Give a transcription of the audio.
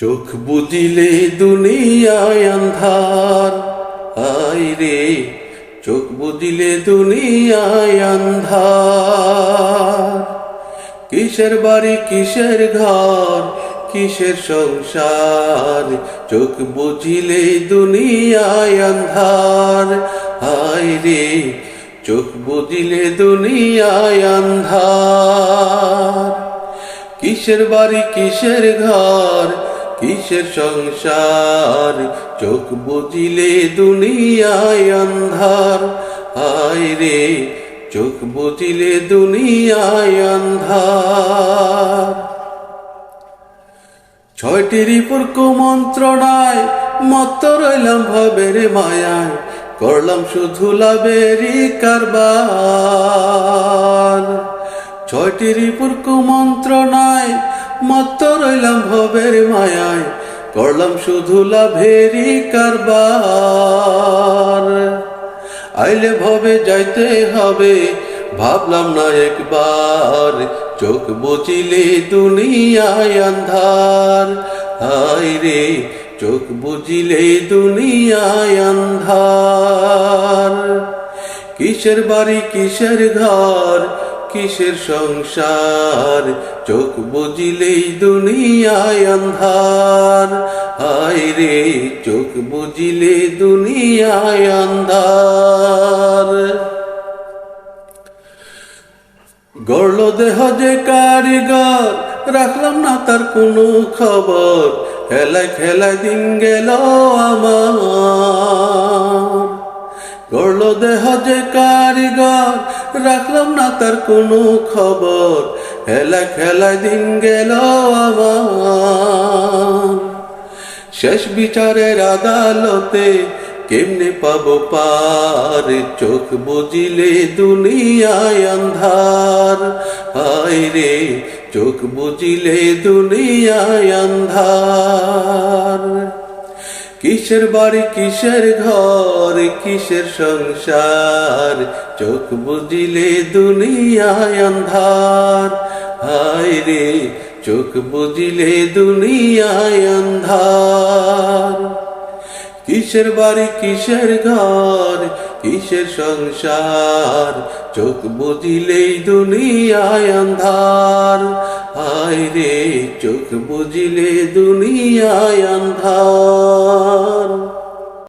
চোখ বুঝিলে দুনিয়ায় আন্ধার। আই রে, চোখ বুঝিলে দুনিয়ায় আন্ধার। কিসের বাড়ি, কিসের ঘর, কিসের সংসার? চোখ বুঝিলে দুনিয়ায় আন্ধার। হায় রে, চোখ বুঝিলে দুনিয়ায় আন্ধার। কিসের বাড়ি, কিসের ঘর কিসের সংসার? চোখ বুঝিলে দুনিয়ায় অন্ধার। হায় রে, চোখ বুঝিলে দুনিয়ায় অন্ধার। ছয়টি রিপুর কুমন্ত্রণায় মত্ত রইলাম ভবের মায়ায়। করলাম শুধু লাভেরই কারবার। ছয়টি রিপুর কুমন্ত্রণায় রইলাম ভবের মায়ায়, করলাম শুধু লাভেরই কারবার। আইলে ভবে যাইতে হবে, ভাবলাম না একবার, চোখ বুঝিলে দুনিয়ায় আন্ধার। হায় রে, চোখ বুঝিলে দুনিয়ায় আন্ধার। কিসের বাড়ি, কিসের ঘর কিসের সংসার? চোখ বুঝিলেই দুনিয়ায় অন্ধার। হায় রে, চোখ বুঝিলে দুনিয়ায় অন্ধার। গড়ল দেহ যে কারিগর, রাখলাম না তার কোনো খবর। খেলায় খেলায় দিন গেল আমার। গড়ল দেহ যে কারিগর, রাখলাম না তার কোনো খবর। হেলা খেলা দিন গেল শেষ বিচারের আদালতে কেমনে পাব পার? চোখ বুঝিলে দুনিয়ায় অন্ধার হায় রে, চোখ বুঝিলে দুনিয়ায় অন্ধার কিসের বাড়ি, কিসের ঘর, কিসের সংসার? চোখ বুঝিলে দুনিয়ায় অন্ধার। হায় রে, চোখ বুঝিলে দুনিয়ায় অন্ধার। কিসের বাড়ি, কিসের ঘর, কিসের সংসার? চোখ বুঝিলেই দুনিয়ায় অন্ধার। আয় রে, চোখ বুঝিলে দুনিয়ায় অন্ধার।